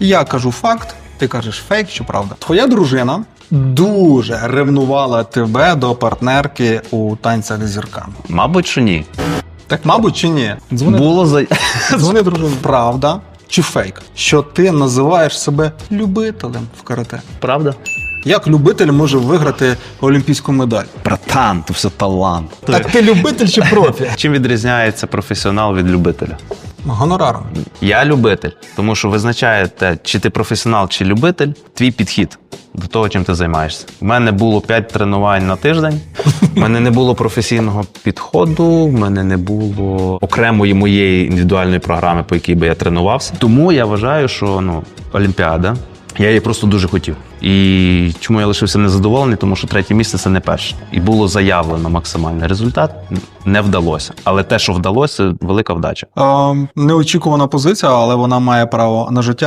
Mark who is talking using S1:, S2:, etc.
S1: Я кажу факт, ти кажеш фейк, що правда. Твоя дружина дуже ревнувала тебе до партнерки у танцях з зірками.
S2: Мабуть, що ні.
S1: Так, мабуть, чи ні? Дзвони,
S2: Було за
S1: дзвони дружині. Правда чи фейк? Що ти називаєш себе любителем в карате?
S2: правда.
S1: Як любитель може виграти олімпійську медаль?
S2: Братан, то все талант.
S1: Так ти любитель чи профі?
S2: Чим відрізняється професіонал від любителя?
S1: Гонораром.
S2: Я любитель, тому що визначає те, чи ти професіонал, чи любитель, твій підхід до того, чим ти займаєшся. У мене було 5 тренувань на тиждень. У мене не було професійного підходу, в мене не було окремої моєї індивідуальної програми, по якій би я тренувався. Тому я вважаю, що ну, Олімпіада. Я її просто дуже хотів. І чому я лишився незадоволений? Тому що третє місце це не перше. І було заявлено максимальний результат. Не вдалося. Але те, що вдалося, велика вдача.
S1: Е, неочікувана позиція, але вона має право на життя.